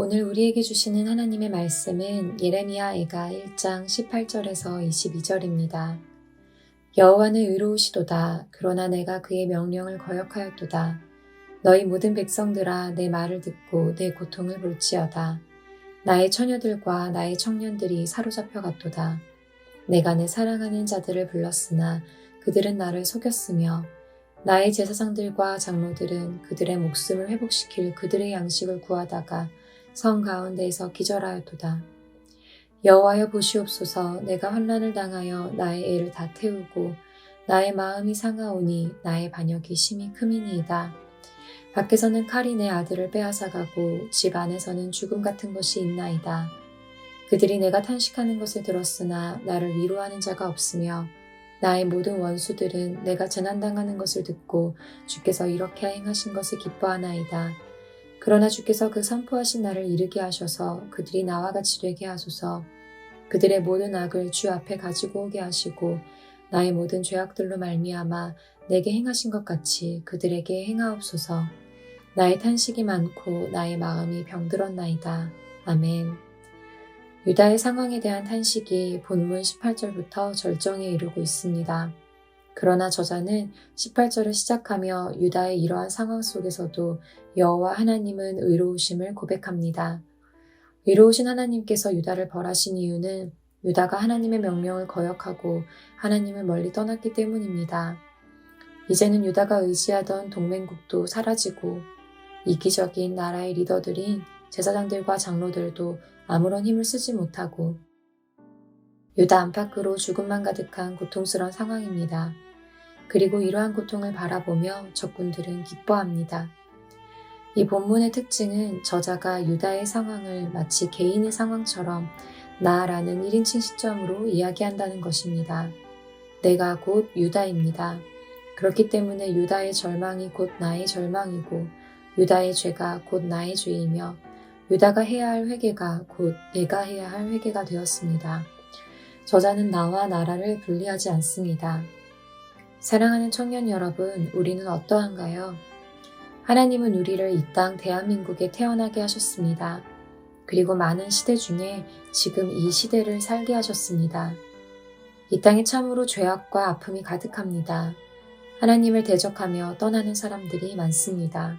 오늘 우리에게 주시는 하나님의 말씀은 예레미야 애가 1장 18절에서 22절입니다. 여호와는 의로우시도다. 그러나 내가 그의 명령을 거역하였도다. 너희 모든 백성들아 내 말을 듣고 내 고통을 볼지어다. 나의 처녀들과 나의 청년들이 사로잡혀 갔도다. 내가 내 사랑하는 자들을 불렀으나 그들은 나를 속였으며 나의 제사장들과 장로들은 그들의 목숨을 회복시킬 그들의 양식을 구하다가 성 가운데에서 기절하였도다. 여호와여 보시옵소서 내가 환난을 당하여 나의 애를 다 태우고 나의 마음이 상하오니 나의 반역이 심히 크미니이다. 밖에서는 칼이 내 아들을 빼앗아가고 집 안에서는 죽음 같은 것이 있나이다. 그들이 내가 탄식하는 것을 들었으나 나를 위로하는 자가 없으며 나의 모든 원수들은 내가 재난당하는 것을 듣고 주께서 이렇게 행하신 것을 기뻐하나이다. 그러나 주께서 그 선포하신 날을 이르게 하셔서 그들이 나와 같이 되게 하소서. 그들의 모든 악을 주 앞에 가지고 오게 하시고 나의 모든 죄악들로 말미암아 내게 행하신 것 같이 그들에게 행하옵소서. 나의 탄식이 많고 나의 마음이 병들었나이다. 아멘. 유다의 상황에 대한 탄식이 본문 18절부터 절정에 이르고 있습니다. 그러나 저자는 18절을 시작하며 유다의 이러한 상황 속에서도 여호와 하나님은 의로우심을 고백합니다. 의로우신 하나님께서 유다를 벌하신 이유는 유다가 하나님의 명령을 거역하고 하나님을 멀리 떠났기 때문입니다. 이제는 유다가 의지하던 동맹국도 사라지고 이기적인 나라의 리더들인 제사장들과 장로들도 아무런 힘을 쓰지 못하고 유다 안팎으로 죽음만 가득한 고통스러운 상황입니다. 그리고 이러한 고통을 바라보며 적군들은 기뻐합니다. 이 본문의 특징은 저자가 유다의 상황을 마치 개인의 상황처럼 나라는 1인칭 시점으로 이야기한다는 것입니다. 내가 곧 유다입니다. 그렇기 때문에 유다의 절망이 곧 나의 절망이고 유다의 죄가 곧 나의 죄이며 유다가 해야 할 회개가 곧 내가 해야 할 회개가 되었습니다. 저자는 나와 나라를 분리하지 않습니다. 사랑하는 청년 여러분, 우리는 어떠한가요? 하나님은 우리를 이 땅 대한민국에 태어나게 하셨습니다. 그리고 많은 시대 중에 지금 이 시대를 살게 하셨습니다. 이 땅에 참으로 죄악과 아픔이 가득합니다. 하나님을 대적하며 떠나는 사람들이 많습니다.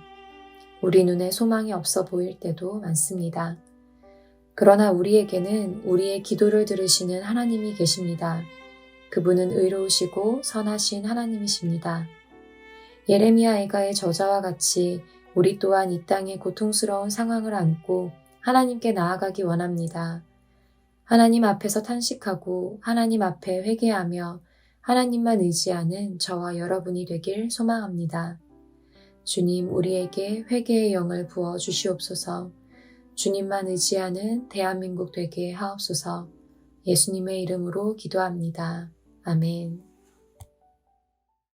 우리 눈에 소망이 없어 보일 때도 많습니다. 그러나 우리에게는 우리의 기도를 들으시는 하나님이 계십니다. 그분은 의로우시고 선하신 하나님이십니다. 예레미야 애가의 저자와 같이 우리 또한 이 땅의 고통스러운 상황을 안고 하나님께 나아가기 원합니다. 하나님 앞에서 탄식하고 하나님 앞에 회개하며 하나님만 의지하는 저와 여러분이 되길 소망합니다. 주님, 우리에게 회개의 영을 부어 주시옵소서. 주님만 의지하는 대한민국 되게 하옵소서. 예수님의 이름으로 기도합니다. 아멘.